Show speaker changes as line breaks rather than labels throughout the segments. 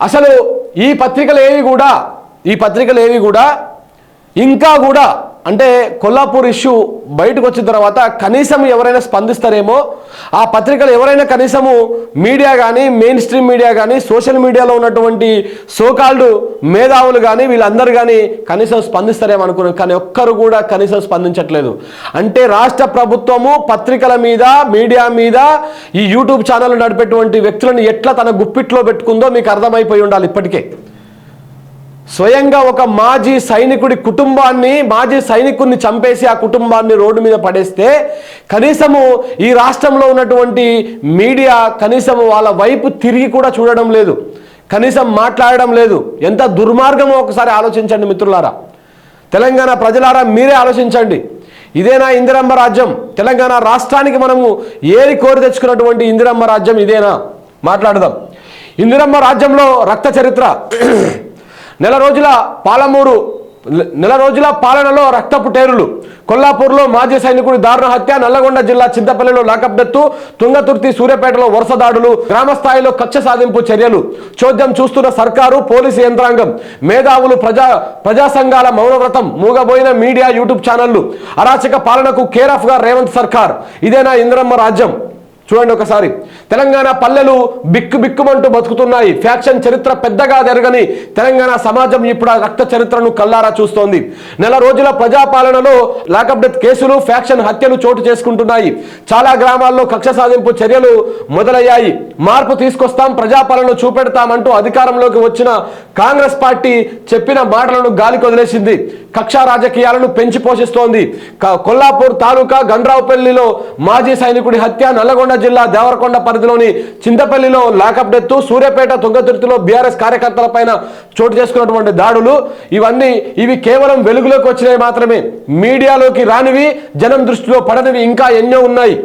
అసలు ఈ పత్రికలు ఏవి కూడా ఈ పత్రికలు ఏవి కూడా ఇంకా కూడా అంటే కొల్లాపూర్ ఇష్యూ బయటకు వచ్చిన తర్వాత కనీసం ఎవరైనా స్పందిస్తారేమో ఆ పత్రికలు ఎవరైనా కనీసము మీడియా కానీ మెయిన్ స్ట్రీమ్ మీడియా కానీ సోషల్ మీడియాలో ఉన్నటువంటి సోకాల్డ్ మేధావులు కానీ వీళ్ళందరూ కానీ కనీసం స్పందిస్తారేమో అనుకున్నాం. కానీ ఒక్కరు కూడా కనీసం స్పందించట్లేదు. అంటే రాష్ట్ర ప్రభుత్వము పత్రికల మీద మీడియా మీద ఈ యూట్యూబ్ ఛానల్ నడిపేటువంటి వ్యక్తులను ఎట్లా తన గుప్పిట్లో పెట్టుకుందో మీకు అర్థమైపోయి ఉండాలి ఇప్పటికే. స్వయంగా ఒక మాజీ సైనికుడి కుటుంబాన్ని మాజీ సైనికుడిని చంపేసి ఆ కుటుంబాన్ని రోడ్డు మీద పడేస్తే కనీసము ఈ రాష్ట్రంలో ఉన్నటువంటి మీడియా కనీసము వాళ్ళ వైపు తిరిగి కూడా చూడడం లేదు. కనీసం మాట్లాడడం లేదు. ఎంత దుర్మార్గమో ఒకసారి ఆలోచించండి మిత్రులారా. తెలంగాణ ప్రజలారా మీరే ఆలోచించండి. ఇదేనా ఇందిరమ్మ రాజ్యం? తెలంగాణ రాష్ట్రానికి మనము ఏది కోరి తెచ్చుకున్నటువంటి ఇందిరమ్మ రాజ్యం ఇదేనా? మాట్లాడదాం. ఇందిరమ్మ రాజ్యంలో రక్త చరిత్ర. నెల రోజుల పాలమూరు నెల రోజుల పాలనలో రక్తపు టేరులు కొల్లాపూర్లో మాజీ సైనికుడి దారుణ హత్య నల్లగొండ జిల్లా చింతపల్లిలో లాకప్ డెత్తు తుంగతుర్తి సూర్యాపేటలో వరుస దాడులు గ్రామ స్థాయిలో కక్ష సాధింపు చర్యలు. చోద్యం చూస్తున్న సర్కారు పోలీసు యంత్రాంగం మేధావులు ప్రజా ప్రజా సంఘాల మౌనవ్రతం మూగబోయిన మీడియా యూట్యూబ్ ఛానళ్ళు అరాచక పాలనకు కేర్ ఆఫ్గా రేవంత్ సర్కార్. ఇదేనా ఇంద్రమ్మ రాజ్యం? చూడండి ఒకసారి. తెలంగాణ పల్లెలు బిక్కు బిక్కుమంటూ బతుకుతున్నాయి. ఫ్యాక్షన్ చరిత్ర పెద్దగా జరగని తెలంగాణ సమాజం ఇప్పుడు రక్త చరిత్రను కల్లారా చూస్తోంది. నెల రోజుల ప్రజాపాలనలో లాకప్ డెత్ కేసులు ఫ్యాక్షన్ హత్యలు చోటు చేసుకుంటున్నాయి. చాలా గ్రామాల్లో కక్ష సాధింపు చర్యలు మొదలయ్యాయి. మార్పు తీసుకొస్తాం ప్రజాపాలన చూపెడతామంటూ అధికారంలోకి వచ్చిన కాంగ్రెస్ పార్టీ చెప్పిన మాటలను గాలికి వదిలేసింది. కక్షా రాజకీయాలను పెంచి పోషిస్తోంది. కొల్లాపూర్ తాలూకా గండ్రావుపల్లిలో మాజీ సైనికుడి హత్య నల్లగొండ జిల్లా దేవరకొండ పరిధిలోని చింతపల్లిలో లాకప్ డెత్తు సూర్యాపేట తుంగతుర్తిలో బీఆర్ఎస్ కార్యకర్తల పైన చోటు చేసుకున్నటువంటి దాడులు. ఇవన్నీ ఇవి కేవలం వెలుగులోకి వచ్చినవి మాత్రమే. మీడియాలోకి రానివి జనం దృష్టిలో పడనివి ఇంకా ఎన్నో ఉన్నాయి.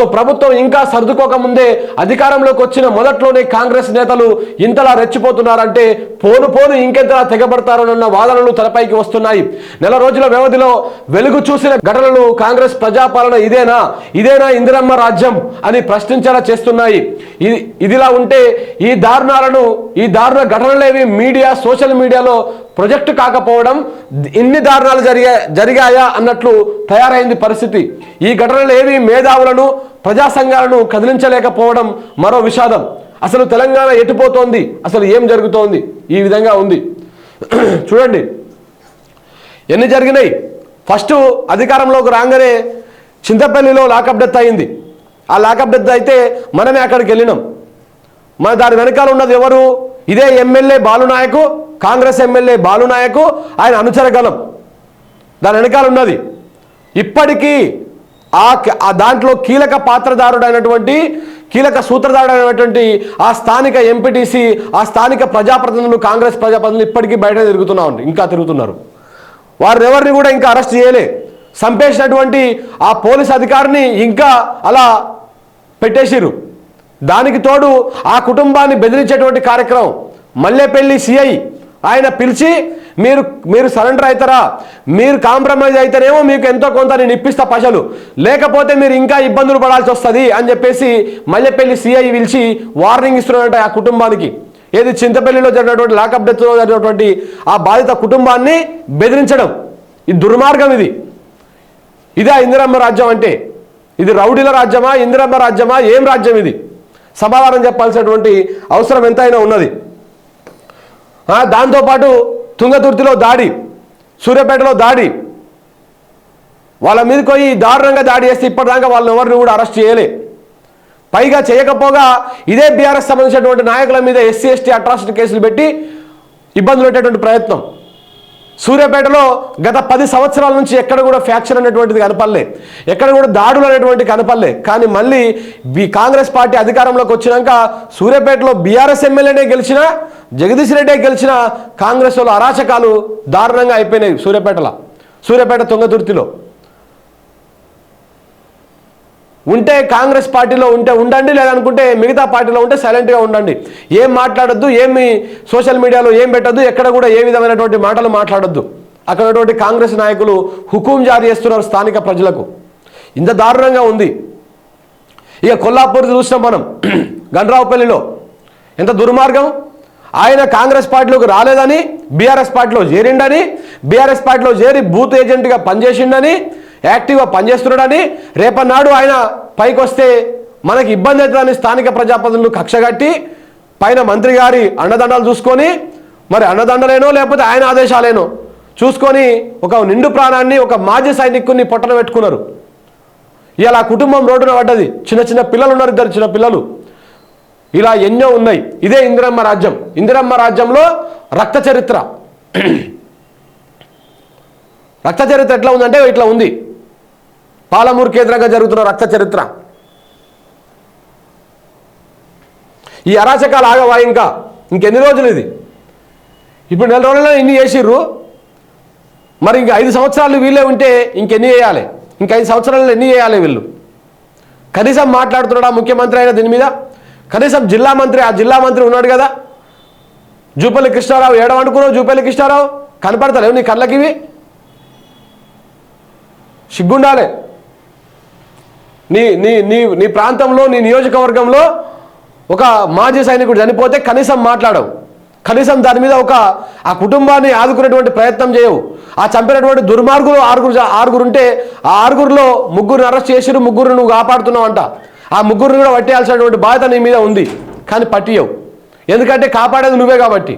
సో ప్రభుత్వం ఇంకా సర్దుకోకముందే అధికారంలోకి వచ్చిన మొదట్లోనే కాంగ్రెస్ నేతలు ఇంతలా రెచ్చిపోతున్నారంటే పోను పోను ఇంకెంతలా తెగబడతారోనన్న వాదనలు తలపైకి వస్తున్నాయి. నెల రోజుల వ్యవధిలో వెలుగు చూసిన ఘటనలు కాంగ్రెస్ ప్రజాపాలన ఇదేనా? ఇదేనా ఇందిరమ్మ రాజ్యం అని ప్రశ్నించేలా చేస్తున్నాయి. ఇది ఇదిలా ఉంటే ఈ దారుణాలను ఈ దారుణ ఘటనలేవి మీడియా సోషల్ మీడియాలో ప్రొజెక్ట్ కాకపోవడం ఇన్ని దారుణాలు జరిగా జరిగాయా అన్నట్లు తయారైంది పరిస్థితి. ఈ ఘటనలు ఏవి మేధావులను ప్రజా సంఘాలను కదిలించలేకపోవడం మరో విషాదం. అసలు తెలంగాణ ఎటుపోతోంది అసలు ఏం జరుగుతోంది? ఈ విధంగా ఉంది. చూడండి. ఎన్ని జరిగినాయి? ఫస్ట్ అధికారంలోకి రాగానే చింతపల్లిలో లాకప్ డెత్ అయింది. ఆ లాకప్ డెత్ అయితే మనమే అక్కడికి వెళ్ళినాం. మన దాని వెనకాల ఉన్నది ఎవరు? ఇదే ఎమ్మెల్యే బాలునాయకు కాంగ్రెస్ ఎమ్మెల్యే బాలునాయకు ఆయన అనుచరగలం దాని వెనకాల ఉన్నది. ఇప్పటికీ ఆ ఆ దాంట్లో కీలక పాత్రదారుడైనటువంటి కీలక సూత్రధారుడైనటువంటి ఆ స్థానిక ఎంపీటీసీ ఆ స్థానిక ప్రజాప్రతినిధులు కాంగ్రెస్ ప్రజాప్రతినిధులు ఇప్పటికీ బయట తిరుగుతున్నా ఇంకా తిరుగుతున్నారు. వారిని ఎవరిని కూడా ఇంకా అరెస్ట్ చేయలే. చంపేసినటువంటి ఆ పోలీస్ అధికారిని ఇంకా అలా పెట్టేసిరు దానికి తోడు ఆ కుటుంబాన్ని బెదిరించేటువంటి కార్యక్రమం మల్లెపల్లి సిఐ ఆయన పిలిచి మీరు మీరు సరెండర్ అవుతారా? మీరు కాంప్రమైజ్ అయితేనేమో మీకు ఎంతో కొంత నేను ఇప్పిస్తా పశలు లేకపోతే మీరు ఇంకా ఇబ్బందులు పడాల్సి వస్తుంది అని చెప్పేసి మల్లెపల్లి సిఐ పిలిచి వార్నింగ్ ఇస్తున్నాడంట ఆ కుటుంబానికి. ఏది చింతపల్లిలో జరిగినటువంటి లాకప్ డెత్లో జరిగినటువంటి ఆ బాధిత కుటుంబాన్ని బెదిరించడం. ఇది దుర్మార్గం ఇది. ఇదే ఇందిరమ్మ రాజ్యం అంటే. ఇది రౌడీల రాజ్యమా ఇందిరమ్మ రాజ్యమా ఏం రాజ్యం ఇది? సమాధానం చెప్పాల్సినటువంటి అవసరం ఎంతైనా ఉన్నది. దాంతోపాటు తుంగతుర్తిలో దాడి సూర్యాపేటలో దాడి. వాళ్ళ మీదకి పోయి దారుణంగా దాడి చేస్తే ఇప్పటిదాకా వాళ్ళని ఎవరిని కూడా అరెస్ట్ చేయలే. పైగా చేయకపోగా ఇదే బీఆర్ఎస్ సంబంధించినటువంటి నాయకుల మీద ఎస్సీ ఎస్టీ అట్రాసిటీ కేసులు పెట్టి ఇబ్బందులు పెట్టేటువంటి ప్రయత్నం. సూర్యాపేటలో గత పది సంవత్సరాల నుంచి ఎక్కడ కూడా ఫ్యాక్చర్ అనేటువంటిది కనపడలే. ఎక్కడ కూడా దాడులు అనేటువంటి కనపడలే. కానీ మళ్ళీ కాంగ్రెస్ పార్టీ అధికారంలోకి వచ్చినాక సూర్యాపేటలో బీఆర్ఎస్ ఎమ్మెల్యేనే గెలిచినా జగదీష్ రెడ్డే గెలిచిన కాంగ్రెస్ వాళ్ళు అరాచకాలు దారుణంగా అయిపోయినాయి సూర్యాపేటలో. సూర్యాపేట తుంగతుర్తిలో. ఉంటే కాంగ్రెస్ పార్టీలో ఉంటే ఉండండి లేదనుకుంటే మిగతా పార్టీలో ఉంటే సైలెంట్గా ఉండండి. ఏం మాట్లాడొద్దు ఏమి సోషల్ మీడియాలో ఏం పెట్టద్దు ఎక్కడ కూడా ఏ విధమైనటువంటి మాటలు మాట్లాడొద్దు. అక్కడటువంటి కాంగ్రెస్ నాయకులు హుకుం జారీ చేస్తున్నారు స్థానిక ప్రజలకు. ఇంత దారుణంగా ఉంది. ఇక కొల్లాపూర్ చూసినాం మనం గండ్రావుపల్లిలో. ఎంత దుర్మార్గం. ఆయన కాంగ్రెస్ పార్టీలోకి రాలేదని బీఆర్ఎస్ పార్టీలో చేరిండని బీఆర్ఎస్ పార్టీలో చేరి బూత్ ఏజెంట్గా పనిచేసిండని యాక్టివ్గా పనిచేస్తున్నాడని రేపన్నాడు ఆయన పైకి వస్తే మనకి ఇబ్బంది అవుతుందని స్థానిక ప్రజాప్రతినిధులు కక్షగట్టి పైన మంత్రి గారి అండదండలు చూసుకొని మరి అండదండలేనో లేకపోతే ఆయన ఆదేశాలేనో చూసుకొని ఒక నిండు ప్రాణాన్ని ఒక మాజీ సైనికుని పొట్టన పెట్టుకున్నారు. ఇలా కుటుంబం రోడ్డున పడ్డది. చిన్న చిన్న పిల్లలు ఉన్నారు ఇద్దరు చిన్న పిల్లలు. ఇలా ఎన్నో ఉన్నాయి. ఇదే ఇందిరమ్మ రాజ్యం. ఇందిరమ్మ రాజ్యంలో రక్త చరిత్ర. రక్త చరిత్ర ఎట్లా ఉందంటే ఇట్లా ఉంది. పాలమూరు కేంద్రంగా జరుగుతున్న రక్త చరిత్ర. ఈ అరాచకాలు ఆగవా ఇంకా ఇంకెన్ని రోజులు ఇది? ఇప్పుడు నెల రోజుల్లో ఇన్ని చేసిర్రు. మరి ఇంక ఐదు సంవత్సరాలు వీళ్ళే ఉంటే ఇంకెన్ని చేయాలి? ఇంక ఐదు సంవత్సరాలు ఎన్ని చేయాలి వీళ్ళు? కనీసం మాట్లాడుతున్నాడా ముఖ్యమంత్రి అయినా దీని మీద? కనీసం జిల్లా మంత్రి ఆ జిల్లా మంత్రి ఉన్నాడు కదా? జూపల్లి కృష్ణారావు ఏడవనుకున్నావు జూపల్లి కృష్ణారావు? కనపడతలేవు నీ కళ్ళకివి? సిగ్గుండాలి. నీ నీ నీ నీ ప్రాంతంలో నీ నియోజకవర్గంలో ఒక మాజీ సైనికుడు చనిపోతే కనీసం మాట్లాడవు. కనీసం దాని మీద ఒక ఆ కుటుంబాన్ని ఆదుకునేటువంటి ప్రయత్నం చేయవు. ఆ చంపినటువంటి దుర్మార్గులు ఆరుగురు ఆరుగురు ఉంటే ఆ ఆరుగురులో ముగ్గురు అరెస్ట్ చేసిరు ముగ్గురు నువ్వు కాపాడుతున్నావు అంట ఆ ముగ్గురు కూడా పట్టేయాల్సినటువంటి బాధ్యత నీ మీద ఉంది. కానీ పట్టియవు ఎందుకంటే కాపాడేది నువ్వే కాబట్టి.